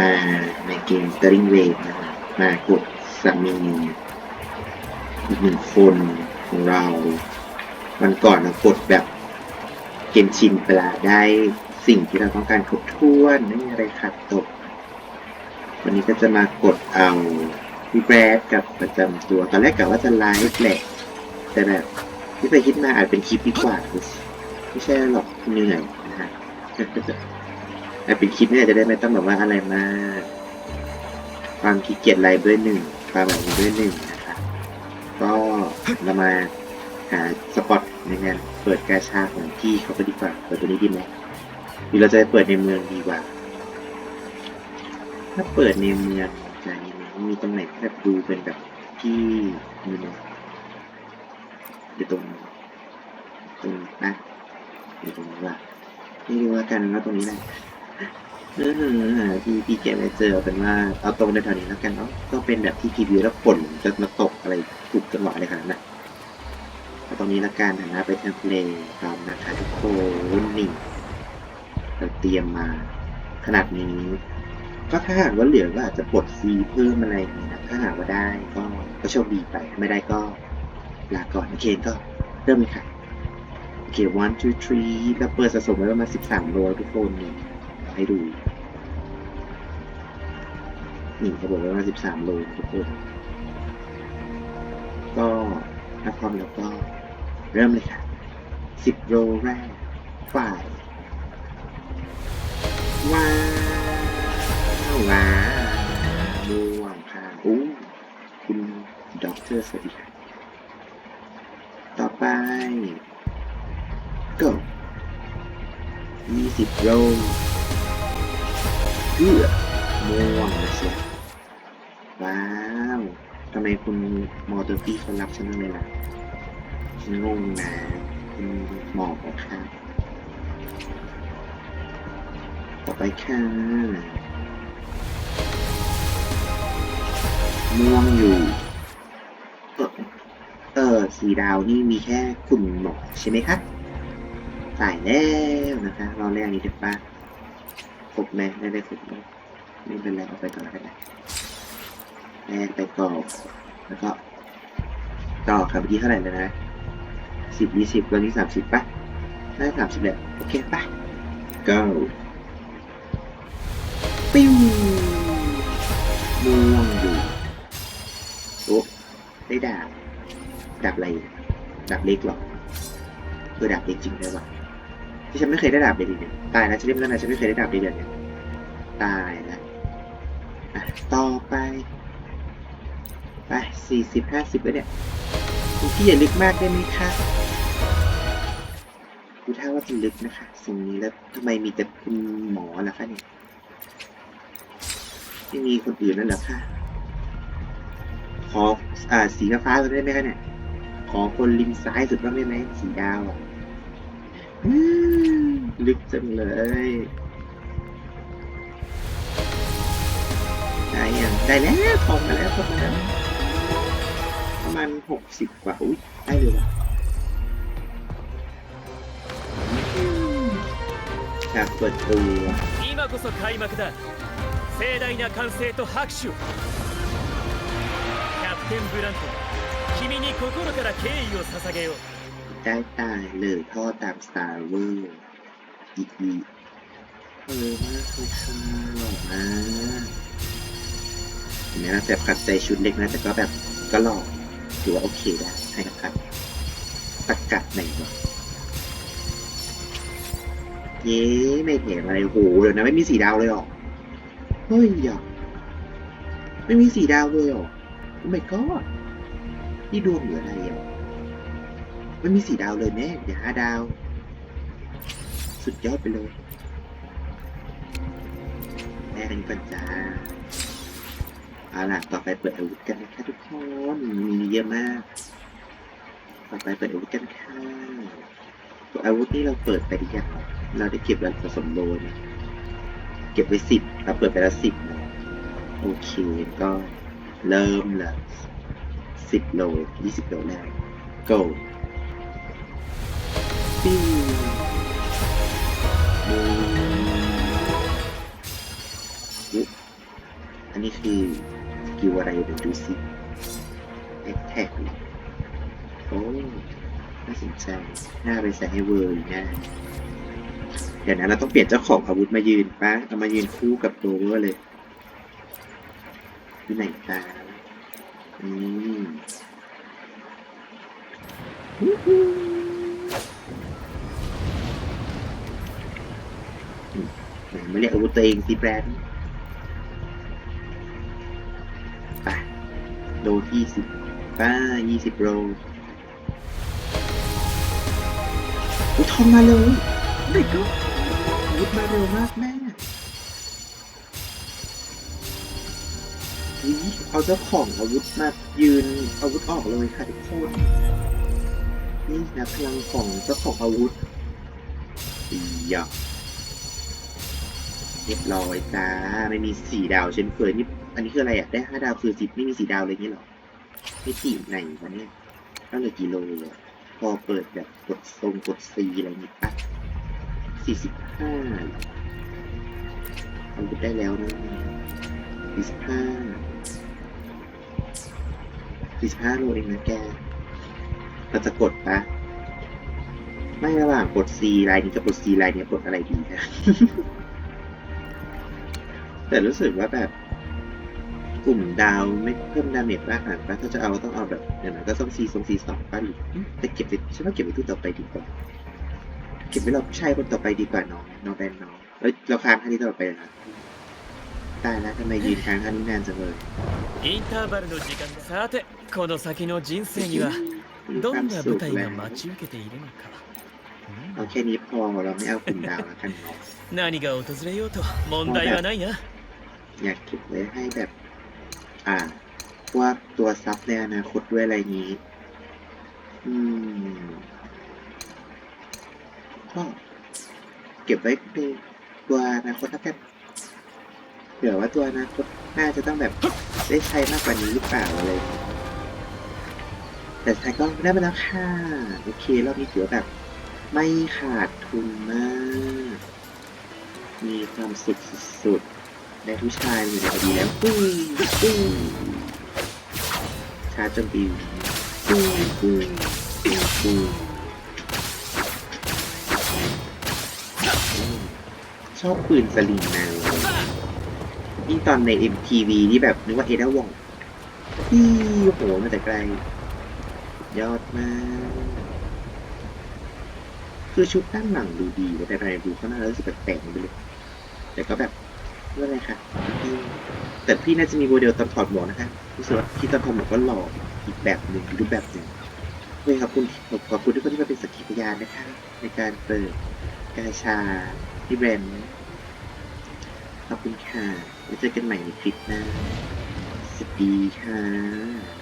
มาในเกม Stirring Wave นะครับมากดสามีอีกหนึ่งคนของเราวันก่อนเรากดแบบเกมชินไปละได้สิ่งที่เราต้องการครบถ้วนไม่มีอะไรขาดตก วันนี้ก็จะมากดเอาพี่แบรดกับประจำตัว ตอนแรกกะว่าจะไลฟ์แหละ แต่แบบที่ไปคิดมาอาจเป็นคลิปดีกว่า ไม่ใช่หรอกเหนื่อยนะฮะ แต่เป็นคลิปเนี่ยจะได้ไม่ต้องแบบว่าอะไรมาก ความขี้เกียจไลฟ์ด้วยหนึ่งความแบบนี้ด้วยหนึ่งนะคะก็เรามาหาสปอตในงานเปิดกาชาของพี่เขาไปดีกว่าเปิดตัวนี้ดีไหมหรือเราจะเปิดในเมืองดีกว่า ถ้าเปิดในเมืองจะมีไหมมีตรงไหนที่แบบดูเป็นแบบที่มีไหมเดี๋ยวตรงตรงนี้นะเดี๋ยวตรงนี้ว่านี่ดูแล้วกันว่าตรงนี้แหละ เออพี่พี่เก็บไปเจอเป็นว่าเอาตรงในแถวนี้แล้วกันเนาะก็เป็นแบบที่ทีวีแล้วฝนจะมาตกอะไรถูกจังหวะเลยขนาดนั้นะเอาตรงนี้และกันนะไปทำเพลงตามนะคะทุกคนนี่เราเตรียมมาขนาดนี้ ก็ถ้าหากว่าเหลือก็อาจจะปลดฟีเพิ่มอะไรอย่างนี้นะถ้าหากว่าได้ก็ก็โชคดีไปไม่ได้ก็ลาก่อนโอเคก็เริ่มเลยค่ะโอเค one two three เราเปิดสะสมไว้ประมาณสิบสามโลทุกคนนี่ให้ดู นี่เขาบอกว่า13โลทุกคนก็ถ้าพร้อมแล้วก็เริ่มเลยค่ะ10โลแรกฝ่ายว้าวว้าวม่วงค่ะอู้คุณด็อกเตอร์สวัสดีค่ะต่อไป go 20โลเอื้อม่วงนะเชีย ว้าวทำไมคุณมอเตอร์พี่เขารับฉันเลยล่ะฉันงงนะคุณหมอบอกค่ะต่อไปค่ะม่วงอยู่ เออเออสีดาวนี่มีแค่คุณหมอใช่ไหมครับตายแล้วนะคะรอแรกนี้เด็ดป้าครบไหมไม่ได้ครบไหมไม่เป็นไรเอาไปก่อนก็ได้ แรกไปก่อนแล้วก็ต่อครับเมื่อกี้เท่าไหร่แล้วนะสิบยี่สิบตอนนี้สามสิบป่ะได้สามสิบแหละโอเคป่ะ go ปิ้วม่วงอยู่โอ้ได้ดาบดาบอะไรดาบเล็กหรอเออดาบเล็กจริงด้วยวะที่ฉันไม่เคยได้ดาบเลยดิเนี่ยตายแล้วฉันเล่นแล้วนะฉันไม่เคยได้ดาบเลยดือนเนี่ยตายแล้วอะต่อไป ไปสี่สิบห้าสิบแล้วเนี่ยคุณพี่อย่าลึกมากได้ไหมคะดูท่าว่าจะลึกนะคะ สิ่งนี้แล้วทำไมมีแต่คุณหมอล่ะคะเนี่ยไม่มีคนอื่นแล้วเหรอคะขออ่าสีฟ้าๆได้ไหมคะเนี่ยขอคนริมซ้ายสุดบ้างได้ไหมสีดาวอะลึกจังเลยได้ยังได้แล้วพอมาแล้วพอมาแล้ว ประมาณหกสิบกว่า อุ้ยได้เลยว่ะอืมฉากเปิดตัว 今こそ開幕だ盛大な歓声と拍手をキャプテンブラント君に心から敬意を捧げよう ได้ตายเลยท่อตามสตาร์เวอร์อีกอีกเออมากเลยค่ะหล่อมากเห็นไหมล่ะแบบขัดใจชุดเล็กนะแต่ก็แบบก็หล่อ ถือว่าโอเคได้ให้กับครับตะกัดไหนวะเย้ไม่เห็นอะไรโหเดี๋ยวนะไม่มีสีดาวเลยหรอเฮ้ยอะไม่มีสีดาวเลยหรอโอ้ my god นี่ดวงเหลืออะไรอะไม่มีสีดาวเลยแม่เดี๋ยวห้าดาว สุดยอดไปเลยแม่กันก่อนจ้า เอาล่ะต่อไปเปิดอาวุธกันนะคะทุกคน มีเยอะมาก ต่อไปเปิดอาวุธกันค่ะตัวอาวุธนี่เราเปิดไปหรือยังเราได้เก็บแล้วผสมโลนเก็บไว้สิบเราเปิดไปแล้วสิบนะโอเคก็เริ่มลยสิบโลยี่สิบโลแรก go ปิ้วบูอุ๊อันนี้คือ กิลอะไรเดี๋ยวดูสิแอคแท็กโอ้น่าสนใจ น่าไปใส่ให้เวอร์อีกนะ เดี๋ยวนะเราต้องเปลี่ยนเจ้าของอาวุธมายืนปะเอามายืนคู่กับตัวเวอร์เลยที่ไหนตาอืมไมาเรียกอาวุธตัวเองสิแบรนด์ โลที่สิบป้ายี่สิบโลอุทองมาเลยเด็กก็อาวุธมาเร็วมากแม่อุ๊ยเอาเจ้าของอาวุธมายืนอาวุธออกเลยค่ะทุกคนนี่นะพลังของเจ้าของอาวุธอีหยอกเรียบร้อยจ้าไม่มีสี่ดาวเช่นเคยนี่ อันนี้คืออะไรอะ ได้ห้าดาวคือสิบไม่มีสี่ดาวเลยงี้เหรอไม่สี่ไหนวะเนี่ยก็เลยกิโลอะพอเปิดแบบกดทรงกดซีอะไรอย่างงี้ปะสี่สิบห้าอาวุธได้แล้วนะสี่สิบห้าสี่สิบห้าโลเองนะแกเราจะกดปะไม่ระหว่างกด C ลายนี้กับกด C ลายนี้กดอะไรดีนะ แต่รู้สึกว่าแบบ กลุ่มดาวไม่เพิ่มดาเมจมากขนาดนั้นถ้าจะเอาต้องเอาแบบอย่างนั้นก็ต้อง C ทรง C สองป้าหรือแต่เก็บไปฉันว่าเก็บไปตู้ต่อไปดีกว่า เก็บไว้เราผู้ชายคนต่อไปดีกว่าน้องน้องแบนน้องเอ้ยเราค้างท่านี้ต่อไปนะตายแล้วทำไมยืนค้างท่านี้นานจังเลย インターバルの時間ださてこの先の人生には มี ど ความ んな สุ 舞 ข 台 แล้ が ว 待ち受けているのか、 เอาแค่นี้พอเราไม่เอากลุ่มดาวแล้วกันเนาะ 何が訪れようと問題はないな อยากเก็บไว้ให้แบบ อ่าพว่าตัวซับในอนาคตด้วยอะไรงนี้ อืม ก็เก็บไว้ในตัวอนาคตแล้วกันเผื่อว่าตัวอนาคตน่าจะต้องแบบได้ใช้มากกว่านี้หรือเปล่าอะไร แต่สุดท้ก็ได้มาแล้วค่ะ โอเครอบนี้ถือแบบ ไม่ขาดทุนมาก มีความสุขสุดๆ ได้ผู้ชายอยู่ในพอดีแล้วปุ้ยปุ้ยชาร์จโจมตีปุ้ยปุ้ยปุ้ยปุ้ยชอบปืนสลิงนวยิ่งตอนใน MTV นี่แบบนึกว่าเอเดวองพี่โหมาแต่ไกล ยอดมาก คือชุดด้านหลังดูดีแต่ภายในดูข้างหน้ารู้สึกแปลกๆไปเลย แต่ก็แบบ ไม่เป็นไรคะพี่แต่พี่น่าจะมีโมเดลตอนถอดหมวกนะคะรู้สึกว่าที่ตอนถอดหมวกก็หล่ออีกแบบหนึ่งอีกรูปแบบหนึ่งเฮ้ยขอบคุณขอบคุณทุกคนที่มาเป็นสักขีพยานนะคะ ในการเปิดกาชาที่แบรนด์ขอบคุณค่ะไว้เจอกันใหม่ในคลิปหน้าสวัสดีค่ะ